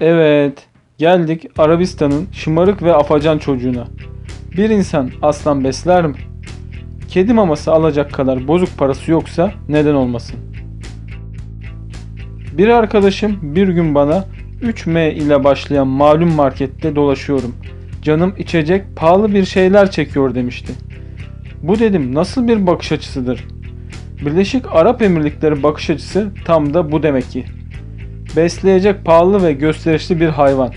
Evet, geldik Arabistan'ın şımarık ve afacan çocuğuna. Bir insan aslan besler mi? Kedi maması alacak kadar bozuk parası yoksa neden olmasın? Bir arkadaşım bir gün bana 3M ile başlayan malum markette dolaşıyorum. Canım içecek pahalı bir şeyler çekiyor demişti. Bu dedim nasıl bir bakış açısıdır? Birleşik Arap Emirlikleri bakış açısı tam da bu demek ki. Besleyecek pahalı ve gösterişli bir hayvan.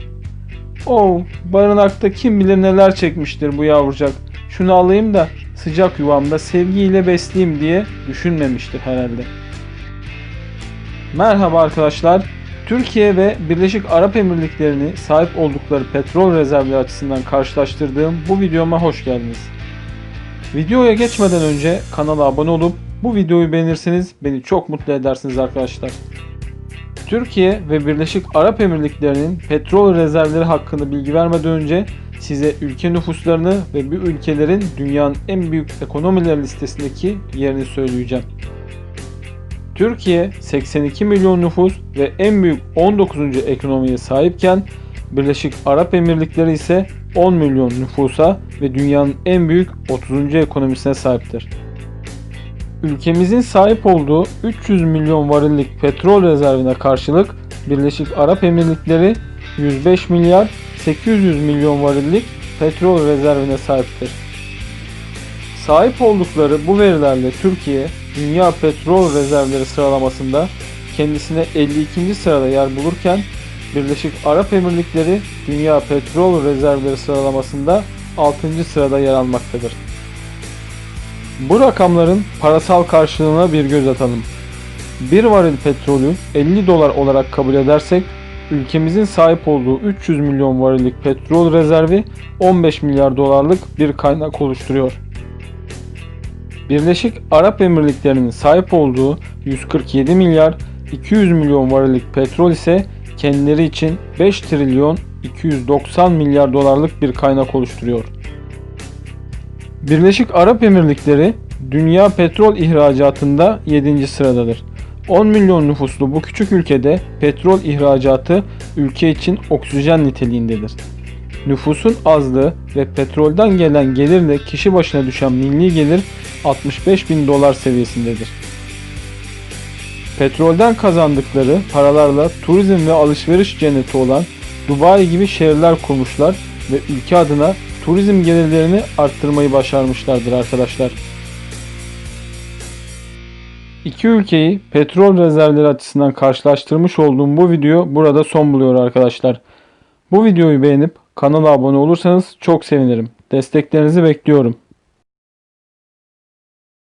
Oh, barınakta kim bilir neler çekmiştir bu yavrucak. Şunu alayım da sıcak yuvamda sevgiyle besleyeyim diye düşünmemiştir herhalde. Merhaba arkadaşlar. Türkiye ve Birleşik Arap Emirlikleri'ni sahip oldukları petrol rezervleri açısından karşılaştırdığım bu videoma hoş geldiniz. Videoya geçmeden önce kanala abone olup bu videoyu beğenirseniz beni çok mutlu edersiniz arkadaşlar. Türkiye ve Birleşik Arap Emirlikleri'nin petrol rezervleri hakkında bilgi vermeden önce size ülke nüfuslarını ve bu ülkelerin dünyanın en büyük ekonomiler listesindeki yerini söyleyeceğim. Türkiye 82 milyon nüfus ve en büyük 19. ekonomiye sahipken Birleşik Arap Emirlikleri ise 10 milyon nüfusa ve dünyanın en büyük 30. ekonomisine sahiptir. Ülkemizin sahip olduğu 300 milyon varillik petrol rezervine karşılık Birleşik Arap Emirlikleri 105 milyar 800 milyon varillik petrol rezervine sahiptir. Sahip oldukları bu verilerle Türkiye dünya petrol rezervleri sıralamasında kendisine 52. sırada yer bulurken Birleşik Arap Emirlikleri dünya petrol rezervleri sıralamasında 6. sırada yer almaktadır. Bu rakamların parasal karşılığına bir göz atalım. Bir varil petrolü 50 dolar olarak kabul edersek ülkemizin sahip olduğu 300 milyon varillik petrol rezervi 15 milyar dolarlık bir kaynak oluşturuyor. Birleşik Arap Emirlikleri'nin sahip olduğu 147 milyar 200 milyon varillik petrol ise kendileri için 5 trilyon 290 milyar dolarlık bir kaynak oluşturuyor. Birleşik Arap Emirlikleri dünya petrol ihracatında 7. sıradadır. 10 milyon nüfuslu bu küçük ülkede petrol ihracatı ülke için oksijen niteliğindedir. Nüfusun azlığı ve petrolden gelen gelirle kişi başına düşen milli gelir 65 bin dolar seviyesindedir. Petrolden kazandıkları paralarla turizm ve alışveriş cenneti olan Dubai gibi şehirler kurmuşlar ve ülke adına turizm gelirlerini arttırmayı başarmışlardır arkadaşlar. İki ülkeyi petrol rezervleri açısından karşılaştırmış olduğum bu video burada son buluyor arkadaşlar. Bu videoyu beğenip kanala abone olursanız çok sevinirim. Desteklerinizi bekliyorum.